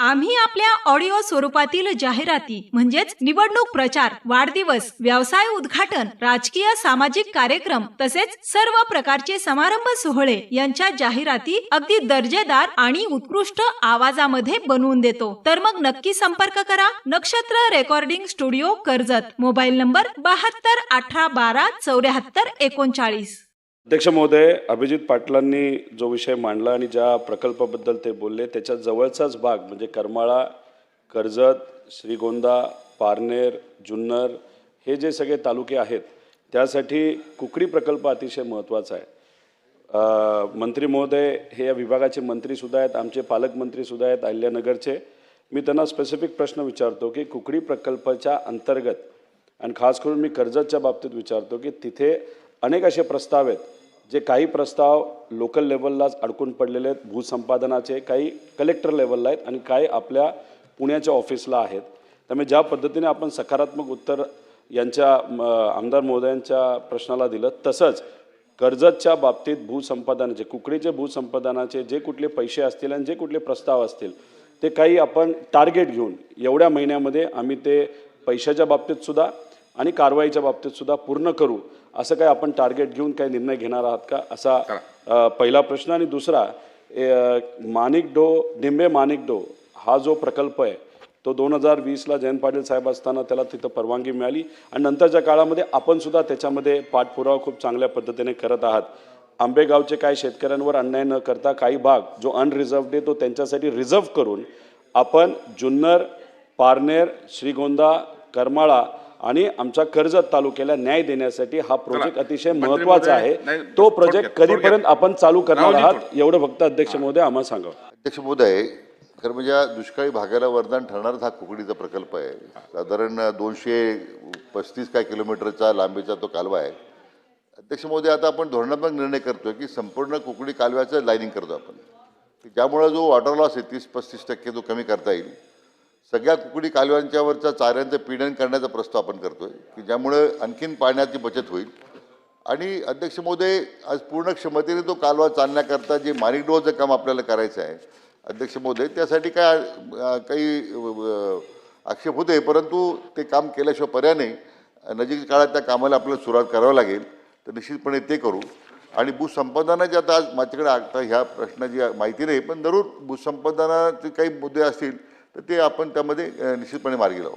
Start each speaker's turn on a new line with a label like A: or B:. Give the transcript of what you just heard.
A: आम्ही आपल्या ऑडिओ स्वरूपातील जाहिराती म्हणजेच निवडणूक प्रचार वाढदिवस व्यवसाय उद्घाटन राजकीय सामाजिक कार्यक्रम तसेच सर्व प्रकारचे समारंभ सोहळे यांच्या जाहिराती अगदी दर्जेदार आणि उत्कृष्ट आवाजामध्ये बनवून देतो. तर मग नक्की संपर्क करा. Nakshatra recording studio Karjat. Mobile number बहात्तर अठरा बारा चौऱ्याहत्तर एकोणचाळीस.
B: अध्यक्ष महोदय अभिजित पाटलांनी जो विषय मांडला आणि ज्या प्रकल्पाबद्दल ते बोलले त्याच्या जवळचाच भाग म्हणजे करमाळा कर्जत श्रीगोंदा पारनेर जुन्नर हे जे सगळे तालुके आहेत त्यासाठी कुकडी प्रकल्प अतिशय महत्त्वाचा आहे. मंत्री महोदय हे या विभागाचे मंत्रीसुद्धा आहेत आमचे पालकमंत्रीसुद्धा आहेत अहिल्यानगरचे. मी त्यांना स्पेसिफिक प्रश्न विचारतो की कुकडी प्रकल्पाच्या अंतर्गत आणि खास करून मी कर्जतच्या बाबतीत विचारतो की तिथे अनेक असे प्रस्ताव आहेत जे काही प्रस्ताव लोकल लेवललाच अडकून पडलेले आहेत भूसंपादनाचे काही कलेक्टर लेवलला आहेत आणि काही आपल्या पुण्याच्या ऑफिसला आहेत. त्यामुळे ज्या पद्धतीने आपण सकारात्मक उत्तर यांच्या आमदार महोदयांच्या प्रश्नाला दिलं तसंच कर्जतच्या बाबतीत भूसंपादनाचे कुकडीचे भूसंपादनाचे जे कुठले पैसे असतील आणि जे कुठले प्रस्ताव असतील ते काही आपण टार्गेट घेऊन एवढ्या महिन्यामध्ये आम्ही ते पैशाच्या बाबतीत सुद्धा आणि कारवाईच्या बाबतीत सुद्धा पूर्ण करू असं काही आपण टार्गेट घेऊन काही निर्णय घेणार आहात का? असा पहिला प्रश्न आणि दुसरा ए, माणिकडो डिंबे माणिकडो हा जो प्रकल्प आहे तो दोन हजार वीसला जयंत पाटील साहेब असताना त्याला तिथं परवानगी मिळाली आणि नंतरच्या काळामध्ये आपण सुद्धा त्याच्यामध्ये पाठपुरावा खूप चांगल्या पद्धतीने करत आहात. आंबेगावचे काही शेतकऱ्यांवर अन्याय न करता काही भाग जो अनरिझर्वड आहे तो त्यांच्यासाठी रिझर्व करून आपण जुन्नर पारनेर श्रीगोंदा करमाळा आणि आमच्या कर्जत तालुक्याला न्याय देण्यासाठी हा प्रोजेक्ट अतिशय
C: महत्त्वाचा
B: आहे. तो प्रोजेक्ट कधीपर्यंत. आपण चालू करणार आहात एवढं फक्त अध्यक्ष महोदय आम्हाला सांगा.
D: अध्यक्ष महोदय खरं म्हणजे दुष्काळी भागाला वरदान ठरणारच हा कुकडीचा प्रकल्प आहे. साधारण दोनशे पस्तीस काय किलोमीटरचा लांबीचा तो कालवा आहे. अध्यक्ष महोदय आता आपण धोरणात्मक निर्णय करतोय की संपूर्ण कुकडी कालव्याचं लाईनिंग करतो आपण. की ज्यामुळं जो वॉटर लॉस आहे तीस पस्तीस टक्के तो कमी करता येईल. सगळ्या कुकडी कालव्यांच्यावरच्या चाऱ्यांचं पीडन करण्याचा प्रस्ताव आपण करतोय की ज्यामुळं आणखीन पाण्याची बचत होईल. आणि अध्यक्ष महोदय आज पूर्ण क्षमतेने तो कालवा चालण्याकरता जे मारिकडोचं काम आपल्याला करायचं आहे अध्यक्ष महोदय त्यासाठी काय काही आक्षेप होते परंतु ते काम केल्याशिवाय पर्याय नाही. नजीक काळात त्या कामाला आपल्याला सुरुवात करावं लागेल तर निश्चितपणे ते करू. आणि भूसंपादनाचे आता आज माझ्याकडे आता ह्या प्रश्नाची माहिती नाही पण जरूर भूसंपादनाचे काही मुद्दे असतील तर ते आपण त्यामध्ये निश्चितपणे मार्गी लावू.